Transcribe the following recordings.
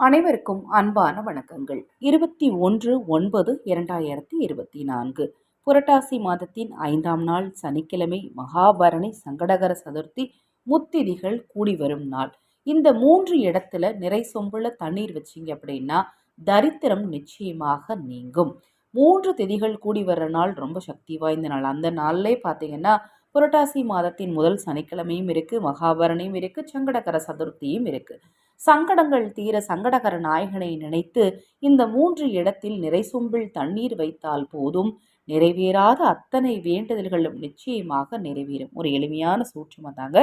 அனைவருக்கும் அன்பான வணக்கங்கள். இருபத்தி ஒன்று ஒன்பது இரண்டாயிரத்தி இருபத்தி நான்கு. புரட்டாசி மாதத்தின் ஐந்தாம் நாள் சனிக்கிழமை மகாபரணி சங்கடகர சதுர்த்தி முத்திதிகள் கூடி வரும் நாள். இந்த மூன்று இடத்துல நிறை சொம்புல தண்ணீர் வச்சிங்க அப்படின்னா தரித்திரம் நிச்சயமாக நீங்கும். மூன்று திதிகள் கூடி வர்ற நாள் ரொம்ப சக்தி வாய்ந்த நாள். அந்த நாள்லே பார்த்தீங்கன்னா புரட்டாசி மாதத்தின் முதல் சனிக்கிழமையும் இருக்குது மகாபரணியும் இருக்குது சங்கடகர சதுர்த்தியும் இருக்குது சங்கடங்கள் தீர சங்கடகர நாயகனை நினைத்து இந்த மூன்று இடத்தில் நிறைசும்பில் தண்ணீர் வைத்தால் போதும். நிறைவேறாத அத்தனை வேண்டுதல்களும் நிச்சயமாக நிறைவேறும். ஒரு எளிமையான சூட்சமாக தாங்க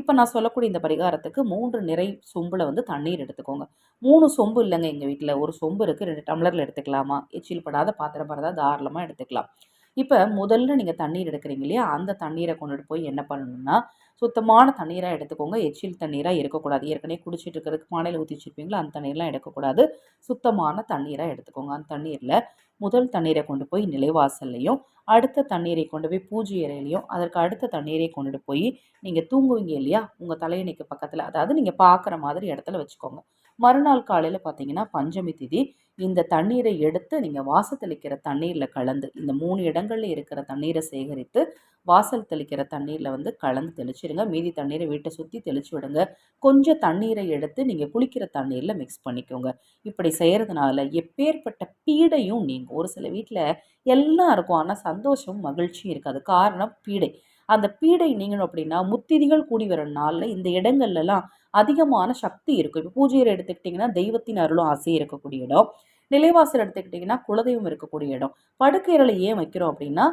இப்போ நான் சொல்லக்கூடிய இந்த பரிகாரத்துக்கு மூன்று நிறை சொம்பில் வந்து தண்ணீர் எடுத்துக்கோங்க. மூணு சொம்பு இல்லைங்க எங்கள் வீட்டில் ஒரு சொம்பு இருக்குது ரெண்டு டம்ளரில் எடுத்துக்கலாமா? எச்சில் படாத பாத்திரம் பரதா தாராளமாக எடுத்துக்கலாம். இப்போ முதல்ல நீங்கள் தண்ணீர் எடுக்கிறீங்க இல்லையா? அந்த தண்ணீரை கொண்டுட்டு போய் என்ன பண்ணணும்னா சுத்தமான தண்ணீராக எடுத்துக்கோங்க. எச்சில் தண்ணீராக இருக்கக்கூடாது ஏற்கனவே குடிச்சிட்டு இருக்கிறதுக்கு மாநில ஊற்றி வச்சுருப்பீங்களா? அந்த தண்ணீர்லாம் எடுக்கக்கூடாது. சுத்தமான தண்ணீராக எடுத்துக்கோங்க. அந்த தண்ணீரில் முதல் தண்ணீரை கொண்டு போய் நிலைவாசல்லையும் அடுத்த தண்ணீரை கொண்டு போய் பூஜை அறையிலையும் அதற்கு அடுத்த தண்ணீரை கொண்டுட்டு போய் நீங்கள் தூங்குவீங்க இல்லையா? உங்கள் தலையணைக்கு பக்கத்தில். அதாவது நீங்கள் பார்க்குற மாதிரி இடத்துல வச்சுக்கோங்க. மறுநாள் காலையில் பார்த்தீங்கன்னா பஞ்சமி திதி இந்த தண்ணீரை எடுத்து நீங்கள் வாசல் தெளிக்கிற தண்ணீரில் கலந்து இந்த மூணு இடங்களில் இருக்கிற தண்ணீரை சேகரித்து வாசல் தெளிக்கிற தண்ணீரில் வந்து கலந்து தெளிச்சிடுங்க மீதி தண்ணீரை வீட்டை சுற்றி தெளிச்சு விடுங்க. கொஞ்சம் தண்ணீரை எடுத்து நீங்கள் குளிக்கிற தண்ணீரில் மிக்ஸ் பண்ணிக்கோங்க. இப்படி செய்கிறதுனால எப்பேற்பட்ட பீடையும் நீங்கள் ஒரு சில வீட்டில் எல்லாம் இருக்கும் ஆனால் சந்தோஷமும் மகிழ்ச்சியும் இருக்காது. காரணம் பீடை. அந்த பீடை நீங்கணும் அப்படின்னா முத்திதிகள் கூடி வர நாளில் இந்த இடங்கள்லாம் அதிகமான சக்தி இருக்கும். இப்போ பூஜையை எடுத்துக்கிட்டிங்கன்னா தெய்வத்தின் அருளும் ஆசையும் இருக்கக்கூடிய இடம். நிலைவாசல் எடுத்துக்கிட்டிங்கன்னா குலதெய்வம் இருக்கக்கூடிய இடம். படுக்கையறை ஏன் வைக்கிறோம் அப்படின்னா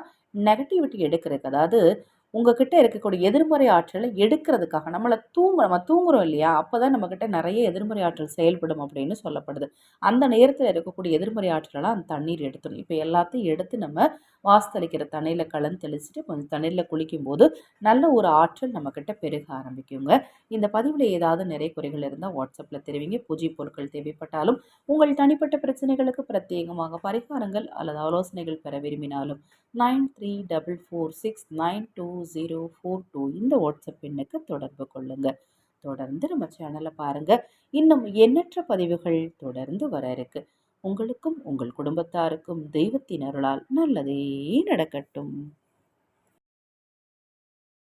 நெகட்டிவிட்டி எடுக்கிறதுக்கு. அதாவது உங்ககிட்ட இருக்கக்கூடிய எதிர்மறை ஆற்றலை எடுக்கிறதுக்காக நம்மளை தூங்க நம்ம தூங்குறோம் இல்லையா? அப்போ தான் நம்மக்கிட்ட நிறைய எதிர்மறை ஆற்றல் செயல்படும் அப்படின்னு சொல்லப்படுது. அந்த நேரத்தில் இருக்கக்கூடிய எதிர்மறை ஆற்றலெல்லாம் அந்த தண்ணீர் எடுத்துடும் இப்போ எல்லாத்தையும் எடுத்து நம்ம வாசத்தளிக்கிற தண்ணியில் கலந்து தெளிச்சுட்டு கொஞ்சம் தண்ணீரில் குளிக்கும்போது நல்ல ஒரு ஆற்றல் நம்மக்கிட்ட பெருக ஆரம்பிக்குங்க. இந்த பதிவில் ஏதாவது நிறைய குறைகள் இருந்தால் வாட்ஸ்அப்பில் தெரிவிங்க. பூஜை பொருட்கள் தேவைப்பட்டாலும் உங்கள் தனிப்பட்ட பிரச்சனைகளுக்கு பிரத்யேகமாக பரிகாரங்கள் அல்லது ஆலோசனைகள் பெற விரும்பினாலும் nine three double four six nine two zero four two இந்த வாட்ஸ்அப் எண்ணுக்கு தொடர்பு கொள்ளுங்கள் தொடர்ந்து நம்ம சேனலை பாருங்கள் இன்னும் எண்ணற்ற பதிவுகள் தொடர்ந்து வர இருக்கு உங்களுக்கும் உங்கள் குடும்பத்தாருக்கும் தெய்வத்தின் அருளால் நல்லதே நடக்கட்டும்